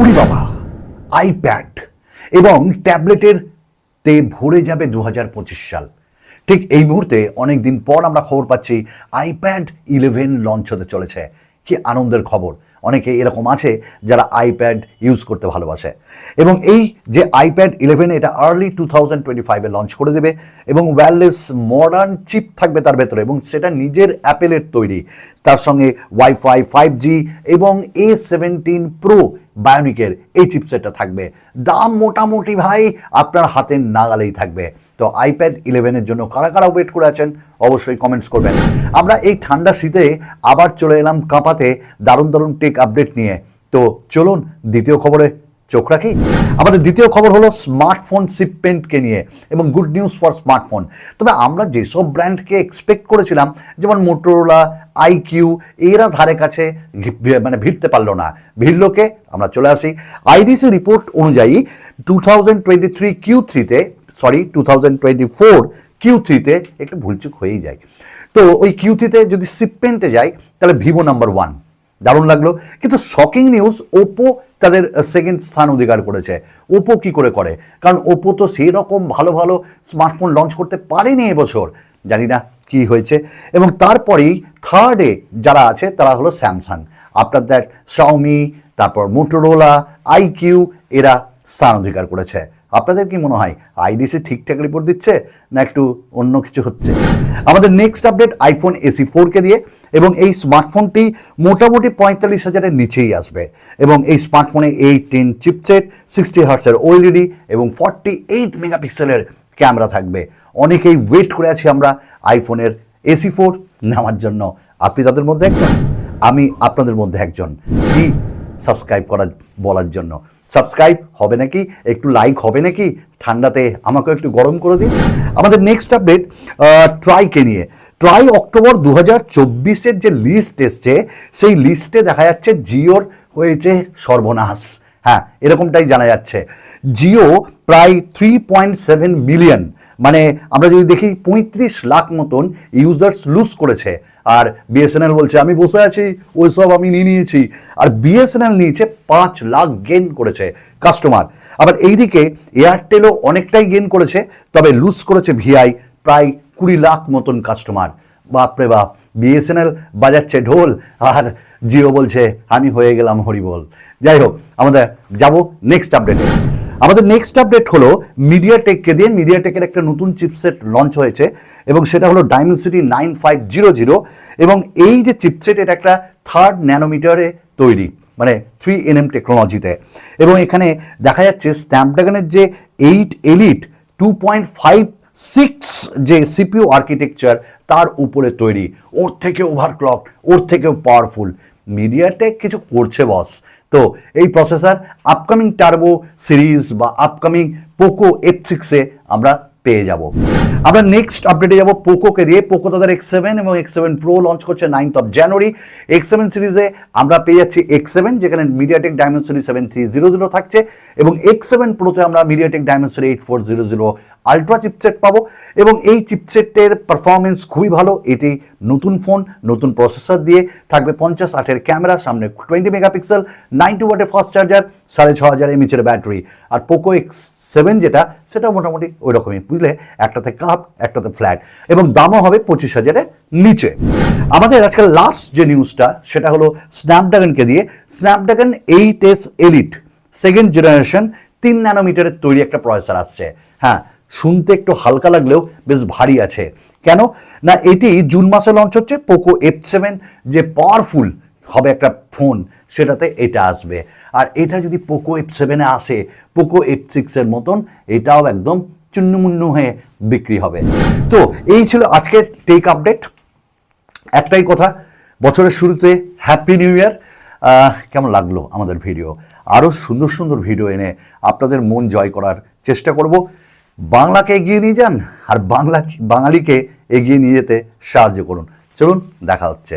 উড়ি বাবা আইপ্যাড এবং ট্যাবলেটের তে ভরে যাবে দু হাজার পঁচিশ সাল। ঠিক এই মুহূর্তে অনেক দিন পর আমরা খবর পাচ্ছি আইপ্যাড ইলেভেন লঞ্চ হতে চলেছে। কি আনন্দের খবর। অনেকে এরকম আছে যারা আইপ্যাড ইউজ করতে ভালোবাসে। এবং এই যে আইপ্যাড ইলেভেন এটা আর্লি টু থাউজেন্ড টোয়েন্টি ফাইভে লঞ্চ করে দেবে এবং ওয়্যারলেস মডার্ন চিপ থাকবে তার ভেতরে এবং সেটা নিজের অ্যাপেলের তৈরি। তার সঙ্গে ওয়াইফাই ফাইভ জি এবং এ সেভেন্টিন প্রো বায়োনিকের এই চিপসেটটা থাকবে। দাম মোটামুটি ভাই আপনার হাতের নাগালেই থাকবে। তো আইপ্যাড ইলেভেনের জন্য কারা কারা ওয়েট করে আছেন অবশ্যই কমেন্টস করবেন। আমরা এই ঠান্ডা শীতে আবার চলে এলাম কাঁপাতে দারুণ দারুণ টেক আপডেট নিয়ে। তো চলুন দ্বিতীয় খবরে চোখ রাখি। আমাদের দ্বিতীয় খবর হলো স্মার্টফোন শিপমেন্টকে নিয়ে এবং গুড নিউজ ফর স্মার্টফোন তবে আমরা যেসব ব্র্যান্ডকে এক্সপেক্ট করেছিলাম, যেমন মোটোরোলা আইকিউ এরা ধারে কাছে মানে ভিড়তে পারল না। ভিড়লোকে আমরা চলে আসি। আইডিসি রিপোর্ট অনুযায়ী two thousand twenty three Q থ্রিতে sorry two thousand twenty four Q থ্রিতে একটু ভুলচুক হয়েই যায়। তো ওই কিউ থ্রিতে যদি শিপমেন্টে যাই তাহলে ভিভো নাম্বার ওয়ান দারুণ লাগল। কিন্তু শকিং নিউজ ওপো তাদের সেকেন্ড স্থান অধিকার করেছে। ওপো কি করে করে? কারণ ওপো তো সেই রকম ভালো ভালো স্মার্টফোন লঞ্চ করতে পারেনি এবছর। জানি না কি হয়েছে। এবং তারপরেই থার্ডে যারা আছে, তারা হলো স্যামসাং আফটার দ্যাট শাওমি তারপর মোটোরোলা আইকিউ এরা স্থান অধিকার করেছে। আপনাদের কি মনে হয় আইডিসি ঠিকঠাক রিপোর্ট দিচ্ছে না একটু অন্য কিছু হচ্ছে? আমাদের নেক্সট আপডেট আইফোন এসি ফোরকে দিয়ে, এবং এই স্মার্টফোনটি মোটামুটি পঁয়তাল্লিশ হাজারের নিচেই আসবে। এবং এই স্মার্টফোনে এইটিন চিপসেট সিক্সটি হার্টসের ওএলইডি এবং ফর্টি এইট মেগাপিক্সেলের ক্যামেরা থাকবে। অনেকেই ওয়েট করে আছি আমরা আইফোনের এসি ফোর নেওয়ার জন্য। আপনি তাদের মধ্যে একজন? আমি আপনাদের মধ্যে একজন। কি সাবস্ক্রাইব করার বলার জন্য? সাবস্ক্রাইব হবে নাকি? একটু লাইক হবে নাকি? ঠান্ডাতে আমাকে একটু গরম করে দিন। আমাদের নেক্সট আপডেট ট্রাইকে নিয়ে। ট্রাই অক্টোবর দু হাজার চব্বিশের যে লিস্ট এসছে, সেই লিস্টে দেখা যাচ্ছে জিওর হয়েছে সর্বনাশ। হ্যাঁ এরকমটাই জানা যাচ্ছে। জিও প্রায় থ্রি পয়েন্ট সেভেন মিলিয়ন মানে আমরা যদি দেখি পঁয়ত্রিশ লাখ মতন ইউজার্স লুজ করেছে। আর বিএসএনএল বলছে, আমি বসে আছি, ওইসব আমি নিয়ে নিয়েছি। আর বিএসএনএল নিয়েছে পাঁচ লাখ গেন করেছে কাস্টমার আবার এইদিকে এয়ারটেলও অনেকটাই গেন করেছে, তবে লুজ করেছে ভিআই প্রায় কুড়ি লাখ মতন কাস্টমার বাপরে বাপ বিএসএনএল বাজাচ্ছে ঢোল, আর জিও বলছে, আমি হয়ে গেলাম হরিবল। যাই হোক, আমাদের যাব নেক্সট আপডেটে আমাদের নেক্সট আপডেট হলো মিডিয়া টেককে দিয়ে। মিডিয়া টেকের একটা নতুন চিপসেট লঞ্চ হয়েছে, এবং সেটা হলো Dimensity nine five zero zero এবং এই যে চিপসেট এটা একটা থার্ড ন্যানোমিটারে তৈরি। মানে থ্রি এনএম টেকনোলজিতে এবং এখানে দেখা যাচ্ছে স্ন্যাপড্রাগনের যে eight elite two point five six যে সিপিউ আর্কিটেকচার তার উপরে তৈরি। ওর থেকে ওভারক্লক ওর থেকেও পাওয়ারফুল মিডিয়াটেক কিছু করছে বস তো এই প্রসেসর আপকামিং টার্বো সিরিজ বা আপকামিং পোকো এফ সিক্সে আমরা পেয়ে যাব। আমরা নেক্সট আপডেটে যাব পোকোকে দিয়ে পোকো তাদের এক্স সেভেন এবং এক্স সেভেন প্রো লঞ্চ করছে ninth of January X seven সিরিজে আমরা পেয়ে যাচ্ছি এক্স সেভেন যেখানে MediaTek Dimensity seven three zero zero থাকছে এবং এক্স সেভেন প্রোতে আমরা MediaTek Dimensity eight four zero zero ultra chipset পাবো এবং এই চিপসেটের পারফরমেন্স খুবই ভালো। এটি নতুন ফোন নতুন প্রসেসর দিয়ে থাকবে পঞ্চাশ আটের ক্যামেরা সামনে টোয়েন্টি মেগাপিক্সেল নাইনটি ওয়াটের ফাস্ট চার্জার সাড়ে ছ হাজার এমএচের ব্যাটারি আর পোকো এক্স সেভেন যেটা, সেটা মোটামুটি ওই রকমই বুঝলে একটাতে কাপ একটাতে ফ্ল্যাট এবং দামও হবে পঁচিশ হাজারের নিচে। আমাদের আজকাল লাস্ট যে নিউজটা সেটা হলো স্ন্যাপড্রাগনকে দিয়ে Snapdragon eight S elite second generation তিন ন্যানোমিটারের তৈরি একটা প্রসেসর আসছে। হ্যাঁ শুনতে একটু হালকা লাগলেও বেশ ভারী আছে। কেন? না, এটি জুন মাসে লঞ্চ হচ্ছে পোকো এফ সেভেন যে পাওয়ারফুল হবে একটা ফোন সেটাতে এটা আসবে। আর এটা যদি পোকো এফ সেভেনে আসে পোকো এফ সিক্সের মতন, এটাও একদম চুন্নুমুন্নু হয়ে বিক্রি হবে। তো এই ছিল আজকের টেক আপডেট একটাই কথা, বছরের শুরুতে হ্যাপি নিউ ইয়ার কেমন লাগল আমাদের ভিডিও আরও সুন্দর সুন্দর ভিডিও এনে আপনাদের মন জয় করার চেষ্টা করব। বাংলাকে এগিয়ে নিয়ে যান আর বাংলা বাঙালিকে এগিয়ে নিয়ে যেতে সাহায্য করুন। চলুন, দেখা হচ্ছে।